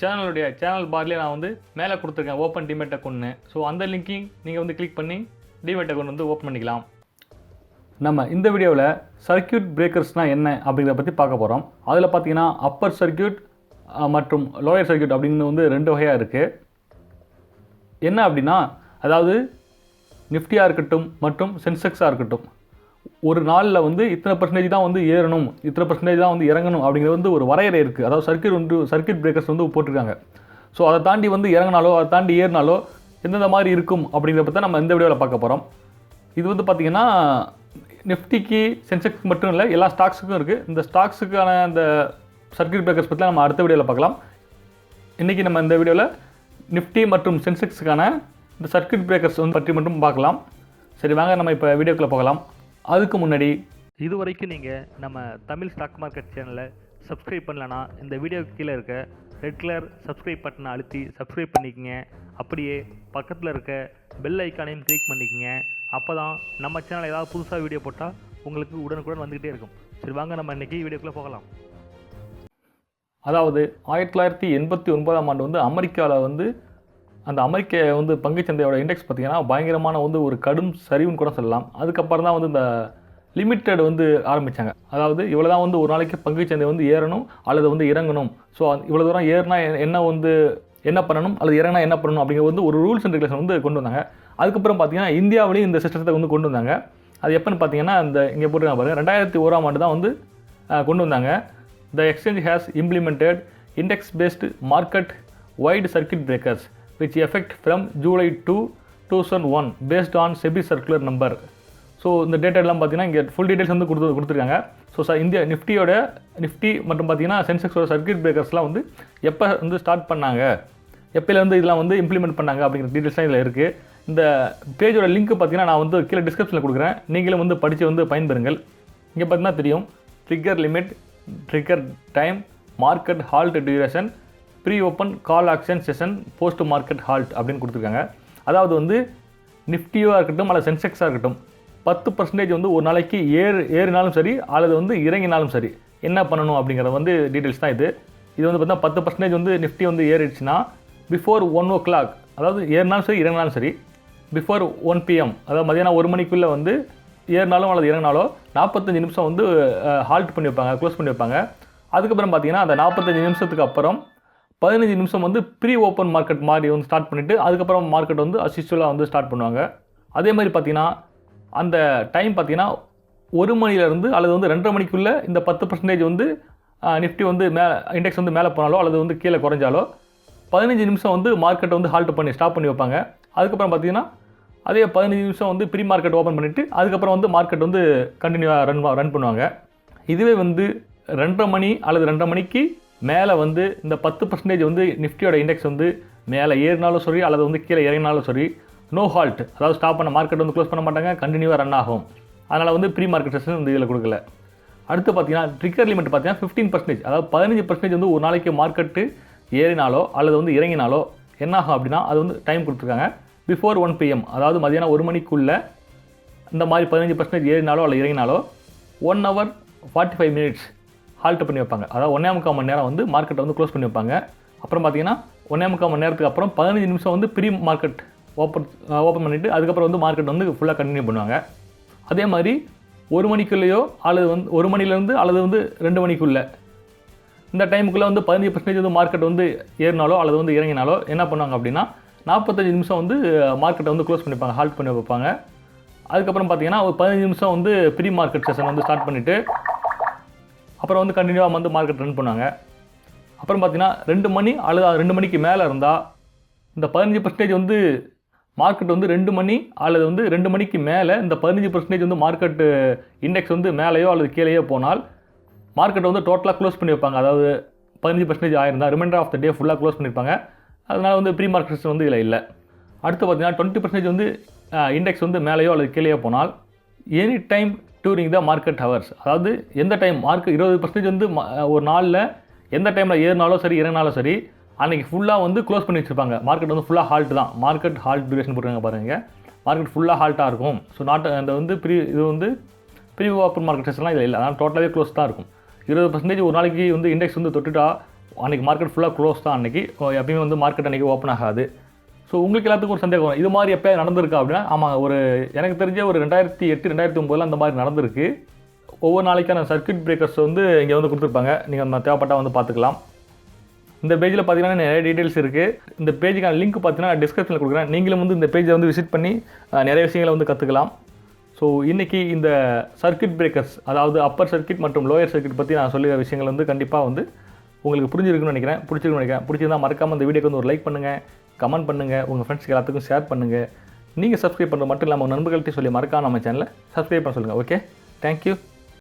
சேனலுடைய சேனல் பார்லேயே நான் வந்து மேலே கொடுத்துருக்கேன் ஓப்பன் டிமேட் அக்கௌண்ட்னு ஸோ அந்த லிங்க்கையும் நீங்கள் வந்து கிளிக் பண்ணி டிமேட் அக்கௌண்ட் வந்து ஓப்பன் பண்ணிக்கலாம். நம்ம இந்த வீடியோவில் சர்க்யூட் பிரேக்கர்ஸ்னால் என்ன அப்படிங்கிறத பற்றி பார்க்க போகிறோம் அதில் பார்த்தீங்கன்னா அப்பர் சர்க்யூட் மற்றும் லோயர் சர்க்யூட் அப்படின்னு வந்து ரெண்டு வகையாக இருக்குது என்ன அப்படின்னா அதாவது நிஃப்டியாக இருக்கட்டும் மற்றும் சென்செக்ஸாக இருக்கட்டும். ஒரு நாளில் வந்து இத்தனை பர்சன்டேஜ் தான் வந்து ஏறணும் இத்தனை பர்சன்டேஜ் தான் வந்து இறங்கணும் அப்படிங்கிறது வந்து ஒரு வரையறை இருக்குது அதாவது சர்க்கியூட் வந்து சர்க்கியூட் பிரேக்கர்ஸ் வந்து போட்டிருக்காங்க. ஸோ அதை தாண்டி வந்து இறங்கினாலோ அதை தாண்டி ஏறினாலோ எந்தெந்த மாதிரி இருக்கும் அப்படிங்கிறத பற்றி நம்ம இந்த வீடியோவில் பார்க்க போகிறோம் இது வந்து பார்த்திங்கன்னா நிஃப்டிக்கு சென்செக்ஸ் மட்டும் இல்லை எல்லா ஸ்டாக்ஸுக்கும் இருக்குது இந்த ஸ்டாக்ஸுக்கான அந்த சர்க்கியூட் பிரேக்கர்ஸ் பற்றி நம்ம அடுத்த வீடியோவில் பார்க்கலாம். இன்றைக்கி நம்ம இந்த வீடியோவில் நிஃப்டி மற்றும் சென்செக்ஸுக்கான இந்த சர்க்கியூட் பிரேக்கர்ஸ் வந்து பற்றி மட்டும் பார்க்கலாம். சரி வாங்க நம்ம இப்போ வீடியோக்குள்ளே போகலாம். அதுக்கு முன்னாடி இது வரைக்கும் நீங்கள் நம்ம தமிழ் ஸ்டாக் மார்க்கெட் சேனலை சப்ஸ்கிரைப் பண்ணலனா இந்த வீடியோக்கு கீழே இருக்க ரெட் கலர் சப்ஸ்கிரைப் பட்டனை அழுத்தி சப்ஸ்கிரைப் பண்ணிக்கங்க. அப்படியே பக்கத்தில் இருக்க பெல் ஐக்கானையும் கிளிக் பண்ணிக்கங்க. அப்போ தான் நம்ம சேனல் ஏதாவது புதுசாக வீடியோ போட்டால் உங்களுக்கு உடனுக்குடன் வந்துக்கிட்டே இருக்கும். சரி வாங்க நம்ம இன்றைக்கி வீடியோக்குள்ளே போகலாம். அதாவது ஆயிரத்தி தொள்ளாயிரத்தி எண்பத்தி ஒன்பதாம் ஆண்டு வந்து அமெரிக்காவில் வந்து அந்த அமெரிக்க வந்து பங்குச்சந்தையோட இண்டெக்ஸ் பார்த்திங்கன்னா பயங்கரமான வந்து ஒரு கடும் சரிவுன்னு கூட சொல்லலாம். அதுக்கப்புறம் தான் வந்து இந்த லிமிட்டெட் வந்து ஆரம்பித்தாங்க அதாவது இவ்வளோ தான் வந்து ஒரு நாளைக்கு பங்குச்சந்தை வந்து ஏறணும் அல்லது வந்து இறங்கணும். ஸோ இவ்வளோ தூரம் ஏறினா என்ன வந்து என்ன பண்ணணும் அல்லது இறங்கினா என்ன பண்ணணும் அப்படிங்கிற வந்து ஒரு ரூல்ஸ் அண்ட் ரெகுலேஷன் வந்து கொண்டு வந்தாங்க. அதுக்கப்புறம் பார்த்தீங்கன்னா இந்தியாவிலையும் இந்த சிஸ்டத்தை வந்து கொண்டு வந்தாங்க. அது எப்போன்னு பார்த்தீங்கன்னா இந்த இங்கே போட்டு பாருங்கள் ரெண்டாயிரத்தி ஓராம் ஆண்டு தான் வந்து கொண்டு வந்தாங்க. The exchange has implemented index based market wide circuit breakers which effect from July two thousand one based on SEBI circular number so இந்த டேட்டா எல்லாம் பார்த்தீங்கன்னா இங்கே ஃபுல் டீடைல்ஸ் வந்து கொடுத்து கொடுத்துருக்காங்க. ஸோ சார் இந்தியா நிஃப்டியோட நிஃப்டி மற்றும் பார்த்தீங்கன்னா சென்செக்ஸோட சர்க்கியூட் பிரேக்கர்ஸ்லாம் வந்து எப்போ வந்து ஸ்டார்ட் பண்ணாங்க? எப்போலேருந்து இதெல்லாம் வந்து இம்ப்ளிமெண்ட் பண்ணாங்க அப்படிங்கிற டீட்டெயில்ஸ்லாம் இதில் இருக்குது இந்த பேஜோட லிங்க் பார்த்தீங்கன்னா நான் வந்து கீழே டிஸ்கிரிப்ஷனில் கொடுக்குறேன். நீங்களும் வந்து படித்து வந்து பயன்பெறுங்கள். இங்கே பார்த்தீங்கன்னா தெரியும். Trigger limit trigger time market halt duration pre open call auction session post market halt அப்படின்னு கொடுத்துருக்காங்க. அதாவது வந்து நிஃப்டியாக இருக்கட்டும் அல்லது சென்செக்ஸாக இருக்கட்டும் பத்து பர்சன்டேஜ் வந்து ஒரு நாளைக்கு ஏறு ஏறினாலும் சரி அல்லது வந்து இறங்கினாலும் சரி என்ன பண்ணணும் அப்படிங்கிறது வந்து டீட்டெயில்ஸ் தான் இது. இது வந்து பார்த்தீங்கன்னா பத்து பர்சன்டேஜ் வந்து நிஃப்டி வந்து ஏறிடுச்சுன்னா பிஃபோர் ஒன் ஓ கிளாக் அதாவது ஏறினாலும் சரி இறங்கினாலும் சரி பிஃபோர் ஒன் பிஎம் அதாவது மதியானம் ஒரு மணிக்குள்ளே வந்து ஏறினாலும் அல்லது இறங்கினாலோ நாற்பத்தஞ்சு நிமிஷம் வந்து ஹால்ட் பண்ணி வைப்பாங்க க்ளோஸ் பண்ணி வைப்பாங்க. அதுக்கப்புறம் பார்த்தீங்கன்னா அந்த நாற்பத்தஞ்சு நிமிஷத்துக்கு அப்புறம் பதினஞ்சு நிமிஷம் வந்து ப்ரீ ஓப்பன் மார்க்கெட் மாதிரி வந்து ஸ்டார்ட் பண்ணிவிட்டு அதுக்கப்புறம் மார்க்கெட் வந்து அசிஸ்டுவலாக வந்து ஸ்டார்ட் பண்ணுவாங்க. அதே மாதிரி பார்த்தீங்கன்னா அந்த டைம் பார்த்தீங்கன்னா ஒரு மணிலேருந்து அல்லது வந்து ரெண்டரை மணிக்குள்ளே இந்த பத்து பர்சன்டேஜ் வந்து நிஃப்டி வந்து மே இண்டெக்ஸ் வந்து மேலே போனாலோ அல்லது வந்து கீழே குறைஞ்சாலோ பதினஞ்சு நிமிஷம் வந்து மார்க்கெட்டை வந்து ஹால்ட் பண்ணி ஸ்டாப் பண்ணி வைப்பாங்க. அதுக்கப்புறம் பார்த்தீங்கன்னா அதே பதினஞ்சு நிமிஷம் வந்து ப்ரீ மார்க்கெட் ஓப்பன் பண்ணிவிட்டு அதுக்கப்புறம் வந்து மார்க்கெட் வந்து கண்டினியூவாக ரன் ரன் பண்ணுவாங்க. இதுவே வந்து ரெண்டரை மணி அல்லது ரெண்டரை மணிக்கு மேலே வந்து இந்த பத்து பர்சன்டேஜ் வந்து நிஃப்டியோட இண்டெக்ஸ் வந்து மேலே ஏறினாலும் சரி அல்லது வந்து கீழே இறங்கினாலும் சரி நோ ஹால்ட் அதாவது ஸ்டாப் பண்ண மார்க்கெட் வந்து க்ளோஸ் பண்ண மாட்டாங்க கண்டினியூவாக ரன் ஆகும். அதனால் வந்து ப்ரீ மார்க்கெட் செஷன் வந்து இதில் கொடுக்கல. அடுத்து பார்த்தீங்கன்னா ட்ரிக்கர் லிமிட் பார்த்தீங்கன்னா ஃபிஃப்டீன் பர்சன்டேஜ் அதாவது பதினஞ்சு பர்சன்டேஜ் வந்து ஒரு நாளைக்கு மார்க்கெட்டு ஏறினாலோ அல்லது வந்து இறங்கினாலோ என்ன ஆகும் அப்படின்னா அது வந்து டைம் கொடுத்துருக்காங்க. பிஃபோர் ஒன் பிஎம் அதாவது மதியானம் ஒரு மணிக்குள்ளே இந்த மாதிரி பதினஞ்சு பர்சன்டேஜ் ஏறினாலோ அல்லது இறங்கினாலோ one hour forty five minutes halt பண்ணி வைப்பாங்க. அதாவது ஒன்றே முக்கால் மணி நேரம் வந்து மார்க்கெட்டை வந்து க்ளோஸ் பண்ணி வைப்பாங்க. அப்புறம் பார்த்தீங்கன்னா ஒன்றே முக்கால் மணி நேரத்துக்கு அப்புறம் பதினஞ்சு நிமிஷம் வந்து ப்ரீ மார்க்கெட் ஓப்பன் ஓப்பன் பண்ணிவிட்டு அதுக்கப்புறம் வந்து மார்க்கெட் வந்து ஃபுல்லாக கண்டினியூ பண்ணுவாங்க. அதே மாதிரி ஒரு மணிக்குள்ளேயோ அல்லது வந்து ஒரு மணிலேருந்து அல்லது வந்து ரெண்டு மணிக்குள்ளே இந்த டைமுக்குள்ளே வந்து பதினஞ்சு பர்சன்டேஜ் வந்து மார்க்கெட் வந்து ஏறினாலோ அல்லது வந்து இறங்கினாலோ என்ன பண்ணுவாங்க அப்படின்னா நாற்பத்தஞ்சு நிமிஷம் வந்து மார்க்கெட்டை வந்து க்ளோஸ் பண்ணிப்பாங்க ஹால்ட் பண்ணி வைப்பாங்க. அதுக்கப்புறம் பார்த்தீங்கன்னா ஒரு பதினஞ்சு நிமிஷம் வந்து ப்ரீ மார்க்கெட் செஷன் வந்து ஸ்டார்ட் பண்ணிவிட்டு அப்புறம் வந்து கண்டினியூவாக வந்து மார்க்கெட் ரன் பண்ணுவாங்க அப்புறம் பார்த்தீங்கன்னா ரெண்டு மணி அல்லது ரெண்டு மணிக்கு மேலே இருந்தால் இந்த பதினஞ்சு பர்சன்டேஜ் வந்து மார்க்கெட் வந்து ரெண்டு மணி அல்லது வந்து ரெண்டு மணிக்கு மேலே இந்த பதினஞ்சு பர்சன்டேஜ் வந்து மார்க்கெட்டு இண்டெக்ஸ் வந்து மேலேயோ அல்லது கீழேயோ போனால் மார்க்கெட்டை வந்து டோட்டலாக க்ளோஸ் பண்ணி வைப்பாங்க. அதாவது பதினஞ்சு பர்சன்டேஜ் ஆயிருந்தா ரிமைண்டர் ஆஃப் த டே ஃபுல்லாக க்ளோஸ் பண்ணியிருப்பாங்க அதனால் வந்து ப்ரீ மார்க்கெட்ஸ் வந்து இதில் இல்லை. அடுத்து பார்த்தீங்கன்னா டுவெண்ட்டி பர்சன்டேஜ் வந்து இண்டெக்ஸ் வந்து மேலேயோ அல்லது கீழேயோ போனால் any time during the market hours அதாவது எந்த டைம் மார்க்கெட் இருபது பர்சன்டேஜ் வந்து ஒரு நாளில் எந்த டைமில் ஏறினாலும் சரி இறங்கினாலும் சரி அன்றைக்கி ஃபுல்லாக வந்து க்ளோஸ் பண்ணி வச்சுருப்பாங்க. மார்க்கெட் வந்து ஃபுல்லாக ஹால்ட் தான். மார்க்கெட் ஹால்ட் டியூரேஷன் போட்டுருக்காங்க பாருங்கள் மார்க்கெட் ஃபுல்லாக ஹால்ட்டாக இருக்கும். ஸோ நாட் அந்த வந்து ப்ரீ இது வந்து ப்ரீ ஓப்பன் மார்க்கெட் செஸ்லாம் இதில் இல்லை. அதனால் டோட்டலாகவே க்ளோஸ் தான் இருக்கும். இருபது பர்சன்டேஜ் ஒரு நாளைக்கு வந்து இண்டெக்ஸ் வந்து தொட்டுட்டா அன்றைக்கி மார்க்கெட் ஃபுல்லாக க்ளோஸ் தான் அன்றைக்கி எப்பயுமே வந்து மார்க்கெட் அன்றைக்கி ஓப்பன் ஆகாது. ஸோ உங்களுக்கு எல்லாத்துக்கும் ஒரு சந்தேகம் வரும். இது மாதிரி எப்போ நடந்திருக்கா அப்படின்னா ஆமாம் ஒரு எனக்கு தெரிஞ்ச ஒரு ரெண்டாயிரத்தி எட்டு ரெண்டாயிரத்தி ஒம்போதில் அந்த மாதிரி நடந்திருக்கு. ஒவ்வொரு நாளைக்கான சர்க்யூட் பிரேக்கர்ஸ் வந்து இங்கே வந்து கொடுத்துருப்பாங்க. நீங்கள் தேவைப்பட்டால் வந்து பார்த்துக்கலாம். இந்த பேஜில் பார்த்தீங்கன்னா நிறைய டீட்டெயில்ஸ் இருக்குது இந்த பேஜுக்கான லிங்க் பார்த்தீங்கன்னா டிஸ்கிரிப்ஷனில் கொடுக்குறேன். நீங்களும் வந்து இந்த பேஜை வந்து விசிட் பண்ணி நிறைய விஷயங்களை வந்து கற்றுக்கலாம் ஸோ இன்றைக்கி இந்த சர்க்கியூட் பிரேக்கர்ஸ் அதாவது அப்பர் சர்க்கியூட் மற்றும் லோயர் சர்க்யூட் பற்றி நான் சொல்லுற விஷயங்கள் வந்து கண்டிப்பாக வந்து உங்களுக்கு புரிஞ்சிருக்குன்னு நினைக்கிறேன். பிடிச்சிருக்குன்னு நினைக்கிறேன். பிடிச்சிருந்தா மறக்காமல் இந்த வீடியோக்கு வந்து ஒரு லைக் பண்ணுங்கள் கமெண்ட் பண்ணுங்கள் உங்கள் ஃப்ரெண்ட்ஸ்க்கு எல்லாத்துக்கும் ஷேர் பண்ணுங்கள் நீங்கள் சப்ஸ்கிரைப் பண்ணுறது மட்டும் இல்லாமல் உங்கள் நண்பர்கள்ட்டையும் சொல்லி மறக்காம நம்ம சேனலை சப்ஸ்கிரைப் பண்ண சொல்லுங்கள் ஓகே தேங்க்யூ